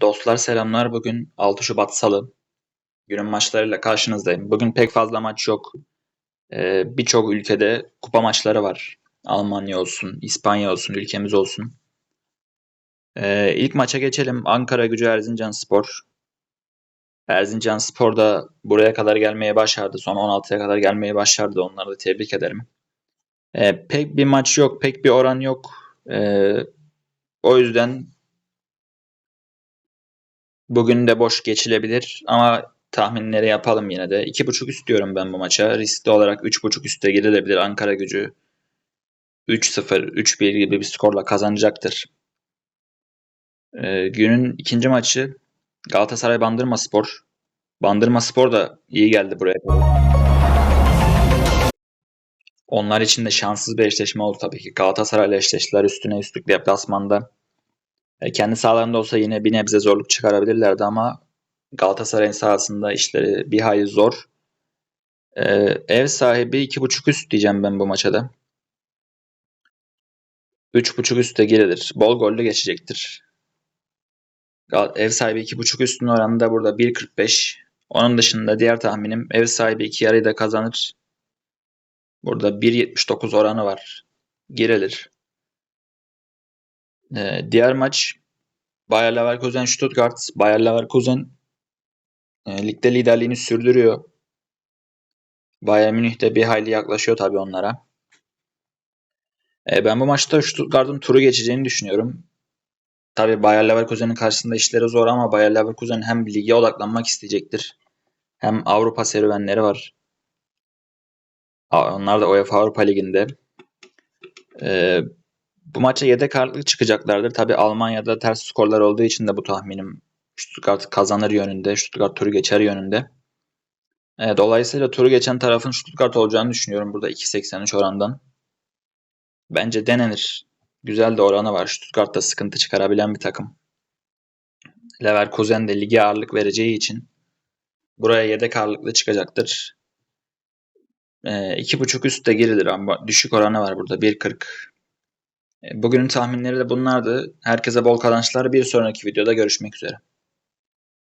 Dostlar selamlar. Bugün 6 Şubat Salı. Günün maçlarıyla karşınızdayım. Bugün pek fazla maç yok. Ee, Birçok ülkede kupa maçları var. Almanya olsun, İspanya olsun, ülkemiz olsun. Ee, ilk maça geçelim. Ankara Gücü Erzincanspor. Erzincanspor da buraya kadar gelmeye başardı. Son 16'ya kadar gelmeye başardı. Onları da tebrik ederim. Ee, pek bir maç yok, pek bir oran yok. Ee, o yüzden Bugün de boş geçilebilir ama tahminleri yapalım yine de. 2.5 üst diyorum ben bu maça. Riskli olarak 3.5 üste girilebilir. Ankara gücü 3-0, 3-1 gibi bir skorla kazanacaktır. Ee, günün ikinci maçı Galatasaray Bandırma Spor. Bandırma Spor da iyi geldi buraya Onlar için de şanssız bir eşleşme oldu tabii ki. Galatasaray'la eşleştiler üstüne üstlük deplasmanda. E, kendi sahalarında olsa yine bir nebze zorluk çıkarabilirlerdi ama Galatasaray'ın sahasında işleri bir hayli zor. E, ev sahibi 2.5 üst diyeceğim ben bu maça da. 3.5 üstte girilir. Bol gollü geçecektir. Ev sahibi 2.5 üstün oranında burada 1.45. Onun dışında diğer tahminim ev sahibi 2 yarıyı da kazanır. Burada 1.79 oranı var. Girilir. Ee, diğer maç Bayer Leverkusen Stuttgart. Bayer Leverkusen e, ligde liderliğini sürdürüyor. Bayern Münih de bir hayli yaklaşıyor tabii onlara. E, ben bu maçta Stuttgart'ın turu geçeceğini düşünüyorum. Tabii Bayer Leverkusen'in karşısında işleri zor ama Bayer Leverkusen hem lige odaklanmak isteyecektir. Hem Avrupa serüvenleri var. Onlar da UEFA Avrupa Ligi'nde. Ee, bu maça yedek ağırlıklı çıkacaklardır. Tabi Almanya'da ters skorlar olduğu için de bu tahminim Stuttgart kazanır yönünde. Stuttgart turu geçer yönünde. E, dolayısıyla turu geçen tarafın Stuttgart olacağını düşünüyorum burada 2.83 orandan. Bence denenir. Güzel de oranı var. Stuttgart'ta sıkıntı çıkarabilen bir takım. Leverkusen de lige ağırlık vereceği için buraya yedek ağırlıklı çıkacaktır. E, iki buçuk üst de girilir ama düşük oranı var burada 1.40. Bugünün tahminleri de bunlardı. Herkese bol kazançlar. Bir sonraki videoda görüşmek üzere.